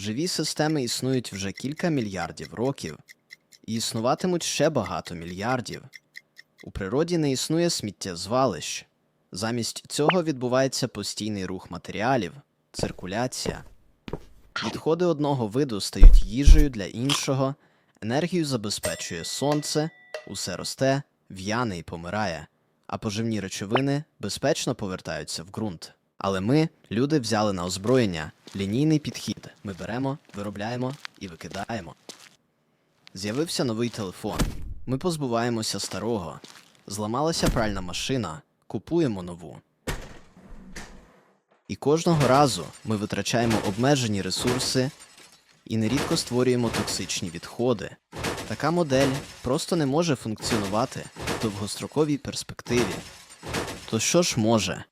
Живі системи існують вже кілька мільярдів років і існуватимуть ще багато мільярдів. У природі не існує сміттєзвалищ. Замість цього відбувається постійний рух матеріалів, циркуляція. Відходи одного виду стають їжею для іншого, енергію забезпечує сонце, усе росте, в'яне і помирає, а поживні речовини безпечно повертаються в ґрунт. Але ми, люди, взяли на озброєння лінійний підхід. Ми беремо, виробляємо і викидаємо. З'явився новий телефон. Ми позбуваємося старого. Зламалася пральна машина, купуємо нову. І кожного разу ми витрачаємо обмежені ресурси і нерідко створюємо токсичні відходи. Така модель просто не може функціонувати в довгостроковій перспективі. То що ж може?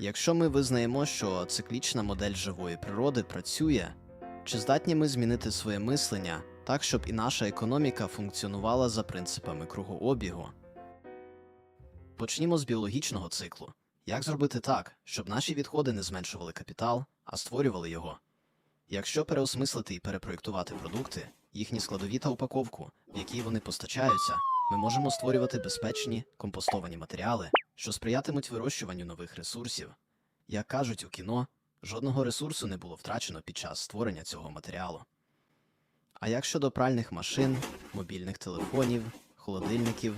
Якщо ми визнаємо, що циклічна модель живої природи працює, чи здатні ми змінити своє мислення так, щоб і наша економіка функціонувала за принципами кругообігу? Почнімо з біологічного циклу. Як зробити так, щоб наші відходи не зменшували капітал, а створювали його? Якщо переосмислити і перепроєктувати продукти, їхні складові та упаковку, в якій вони постачаються, ми можемо створювати безпечні компостовані матеріали, що сприятимуть вирощуванню нових ресурсів. Як кажуть у кіно, жодного ресурсу не було втрачено під час створення цього матеріалу. А як щодо пральних машин, мобільних телефонів, холодильників,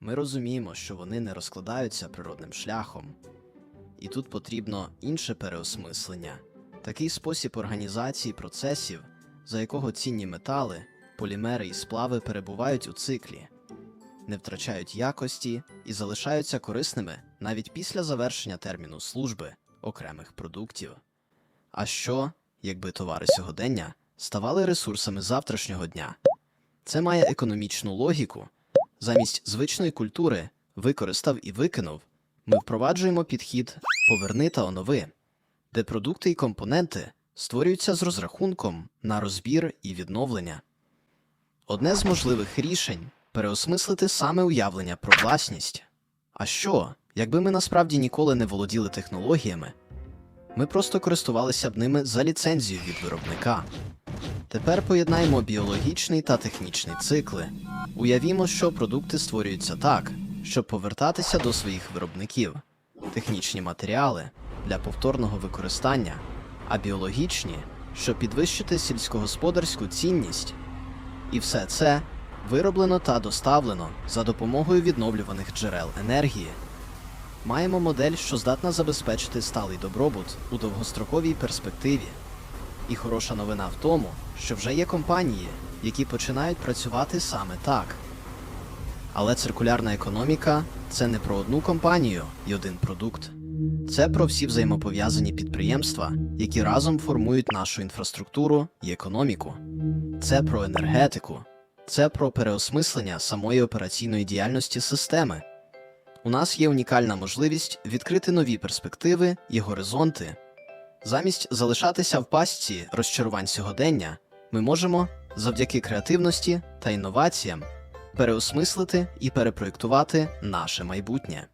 ми розуміємо, що вони не розкладаються природним шляхом. І тут потрібно інше переосмислення, такий спосіб організації процесів, за якого цінні метали, полімери і сплави перебувають у циклі, не втрачають якості і залишаються корисними навіть після завершення терміну служби окремих продуктів. А що, якби товари сьогодення ставали ресурсами завтрашнього дня? Це має економічну логіку. Замість звичної культури використав і викинув, ми впроваджуємо підхід поверни та онови, де продукти і компоненти створюються з розрахунком на розбір і відновлення. Одне з можливих рішень переосмислити саме уявлення про власність. А що, якби ми насправді ніколи не володіли технологіями? Ми просто користувалися б ними за ліцензію від виробника. Тепер поєднаємо біологічний та технічний цикли. Уявімо, що продукти створюються так, щоб повертатися до своїх виробників, технічні матеріали для повторного використання, а біологічні, щоб підвищити сільськогосподарську цінність. І все це вироблено та доставлено за допомогою відновлюваних джерел енергії. Маємо модель, що здатна забезпечити сталий добробут у довгостроковій перспективі. І хороша новина в тому, що вже є компанії, які починають працювати саме так. Але циркулярна економіка це не про одну компанію і один продукт. Це про всі взаємопов'язані підприємства, які разом формують нашу інфраструктуру і економіку. Це про енергетику, це про переосмислення самої операційної діяльності системи. У нас є унікальна можливість відкрити нові перспективи і горизонти. Замість залишатися в пастці розчарувань сьогодення, ми можемо, завдяки креативності та інноваціям, переосмислити і перепроєктувати наше майбутнє.